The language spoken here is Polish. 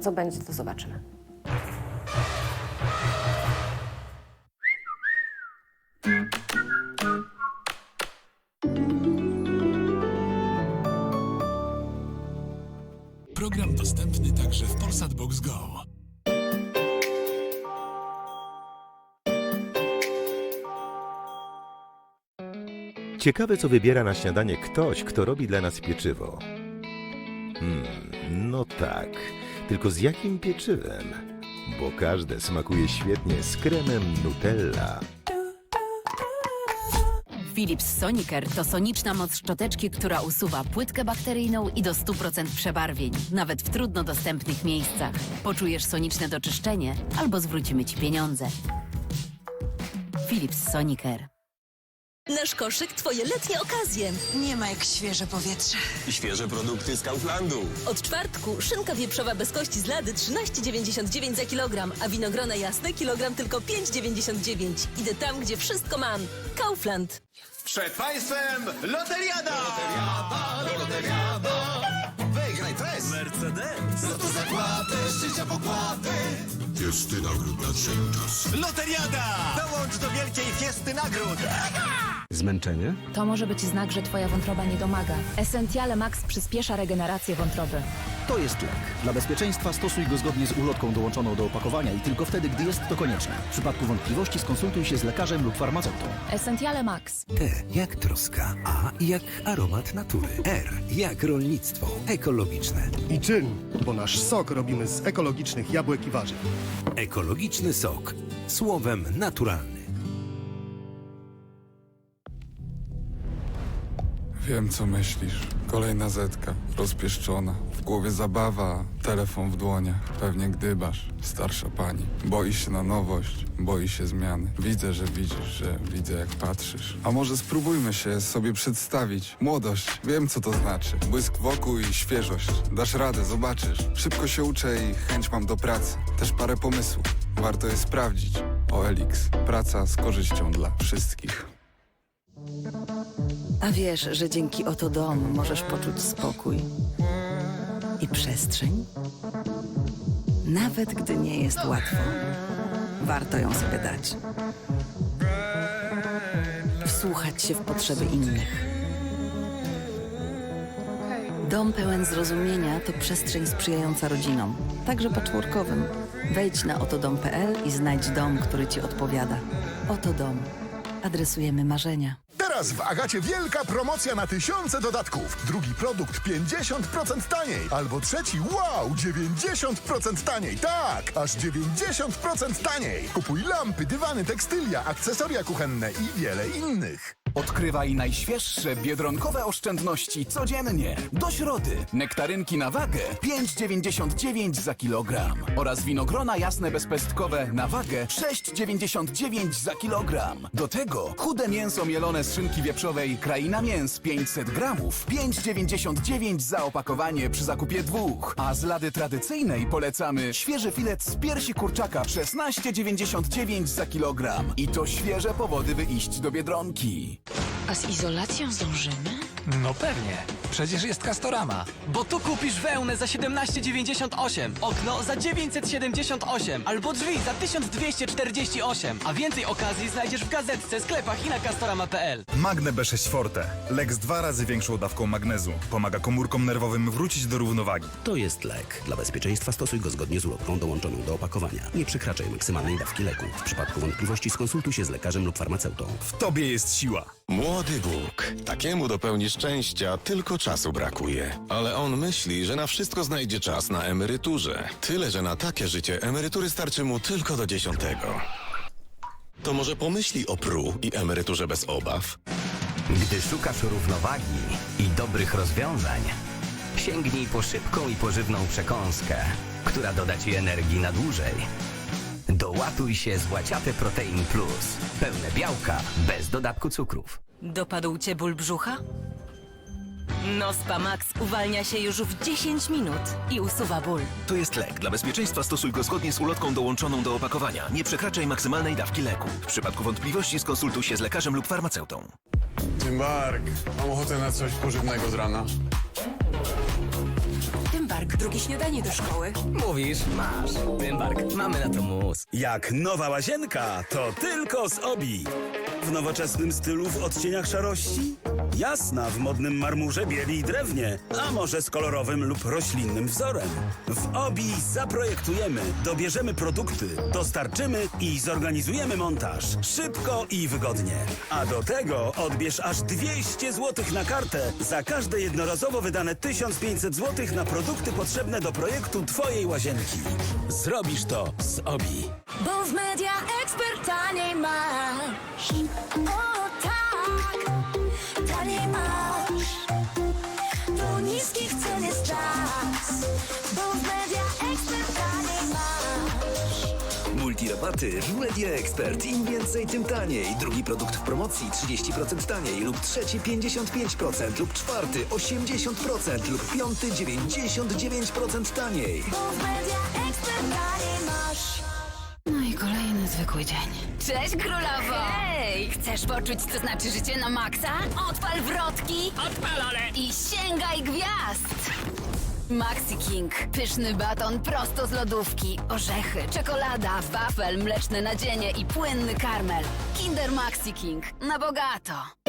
co będzie, to zobaczymy. Program dostępny także w Polsat Box Go. Ciekawe, co wybiera na śniadanie ktoś, kto robi dla nas pieczywo. Hmm, no tak. Tylko z jakim pieczywem? Bo każde smakuje świetnie z kremem Nutella. Philips Sonicare to soniczna moc szczoteczki, która usuwa płytkę bakteryjną i do 100% przebarwień, nawet w trudno dostępnych miejscach. Poczujesz soniczne doczyszczenie albo zwrócimy Ci pieniądze. Philips Sonicare. Nasz koszyk twoje letnie okazje. Nie ma jak świeże powietrze. Świeże produkty z Kauflandu. Od czwartku szynka wieprzowa bez kości z lady 13,99 za kilogram, a winogrona jasne kilogram tylko 5,99. Idę tam, gdzie wszystko mam. Kaufland. Przed Państwem Loteriada! Loteriada, Loteriada! Wygraj tres! Mercedes! No to zakłady, życia pokłady! Fiesty nagród nadszedł czas. Loteriada! Dołącz do wielkiej fiesty nagród! Zmęczenie? To może być znak, że twoja wątroba nie domaga. Essentiale Max przyspiesza regenerację wątroby. To jest lek. Dla bezpieczeństwa stosuj go zgodnie z ulotką dołączoną do opakowania i tylko wtedy, gdy jest to konieczne. W przypadku wątpliwości skonsultuj się z lekarzem lub farmaceutą. Essentiale Max. T jak troska, A jak aromat natury, R jak rolnictwo ekologiczne. I czyn, bo nasz sok robimy z ekologicznych jabłek i warzyw. Ekologiczny sok. Słowem naturalny. Wiem, co myślisz. Kolejna zetka, rozpieszczona. W głowie zabawa, telefon w dłoniach. Pewnie gdybasz, starsza pani. Boi się na nowość, boi się zmiany. Widzę, że widzisz, że widzę, jak patrzysz. A może spróbujmy się sobie przedstawić. Młodość, wiem, co to znaczy. Błysk wokół i świeżość. Dasz radę, zobaczysz. Szybko się uczę i chęć mam do pracy. Też parę pomysłów. Warto je sprawdzić. OLX. Praca z korzyścią dla wszystkich. Wiesz, że dzięki oto dom możesz poczuć spokój i przestrzeń? Nawet gdy nie jest łatwo, warto ją sobie dać. Wsłuchać się w potrzeby innych. Dom pełen zrozumienia to przestrzeń sprzyjająca rodzinom, także patchworkowym. Wejdź na otodom.pl i znajdź dom, który ci odpowiada. Oto dom. Adresujemy marzenia. Teraz w Agacie wielka promocja na tysiące dodatków. Drugi produkt 50% taniej. Albo trzeci, wow, 90% taniej. Tak, aż 90% taniej. Kupuj lampy, dywany, tekstylia, akcesoria kuchenne i wiele innych. Odkrywaj najświeższe biedronkowe oszczędności codziennie. Do środy. Nektarynki na wagę 5,99 za kilogram. Oraz winogrona jasne bezpestkowe na wagę 6,99 za kilogram. Do tego chude mięso mielone z szynki wieprzowej Kraina Mięs 500 gramów 5,99 za opakowanie przy zakupie dwóch. A z lady tradycyjnej polecamy świeży filet z piersi kurczaka 16,99 za kilogram. I to świeże powody, by iść do Biedronki. A z izolacją zdążymy? No pewnie. Przecież jest Castorama. Bo tu kupisz wełnę za 17,98, okno za 978 albo drzwi za 1248, a więcej okazji znajdziesz w gazetce, sklepach i na castorama.pl. Magne B6 Forte. Lek z dwa razy większą dawką magnezu. Pomaga komórkom nerwowym wrócić do równowagi. To jest lek. Dla bezpieczeństwa stosuj go zgodnie z ulotką dołączoną do opakowania. Nie przekraczaj maksymalnej dawki leku. W przypadku wątpliwości skonsultuj się z lekarzem lub farmaceutą. W tobie jest siła. Młody Bóg. Takiemu dopełni szczęścia, tylko czasu brakuje. Ale on myśli, że na wszystko znajdzie czas na emeryturze. Tyle, że na takie życie emerytury starczy mu tylko do dziesiątego. To może pomyśli o pru i emeryturze bez obaw? Gdy szukasz równowagi i dobrych rozwiązań, sięgnij po szybką i pożywną przekąskę, która doda Ci energii na dłużej. Dołatuj się z Łaciate Protein Plus. Pełne białka, bez dodatku cukrów. Dopadł cię ból brzucha? Nospa Max uwalnia się już w 10 minut i usuwa ból. To jest lek. Dla bezpieczeństwa stosuj go zgodnie z ulotką dołączoną do opakowania. Nie przekraczaj maksymalnej dawki leku. W przypadku wątpliwości skonsultuj się z lekarzem lub farmaceutą. Mark, mam ochotę na coś pożywnego z rana. Tym bardziej Dymbark, drugie śniadanie do szkoły. Mówisz, masz. Dymbark, mamy na to mus. Jak nowa łazienka, to tylko z Obi. W nowoczesnym stylu w odcieniach szarości? Jasna w modnym marmurze, bieli i drewnie, a może z kolorowym lub roślinnym wzorem. W Obi zaprojektujemy, dobierzemy produkty, dostarczymy i zorganizujemy montaż. Szybko i wygodnie. A do tego odbierz aż 200 zł na kartę za każde jednorazowo wydane 1500 zł na produkty potrzebne do projektu Twojej łazienki. Zrobisz to z Obi. Bo w Media Expert taniej masz. Multirabaty w Media Expert. Im więcej, tym taniej. Drugi produkt w promocji 30% taniej lub trzeci 55% lub czwarty 80% lub piąty 99% taniej. Bo w Media Expert taniej masz. No i kolejny zwykły dzień. Cześć królowo! Hej! Chcesz poczuć, co znaczy życie na maksa? Odpal wrotki! Odpalone! I sięgaj gwiazd! Maxi King. Pyszny baton prosto z lodówki. Orzechy, czekolada, wafel, mleczne nadzienie i płynny karmel. Kinder Maxi King. Na bogato.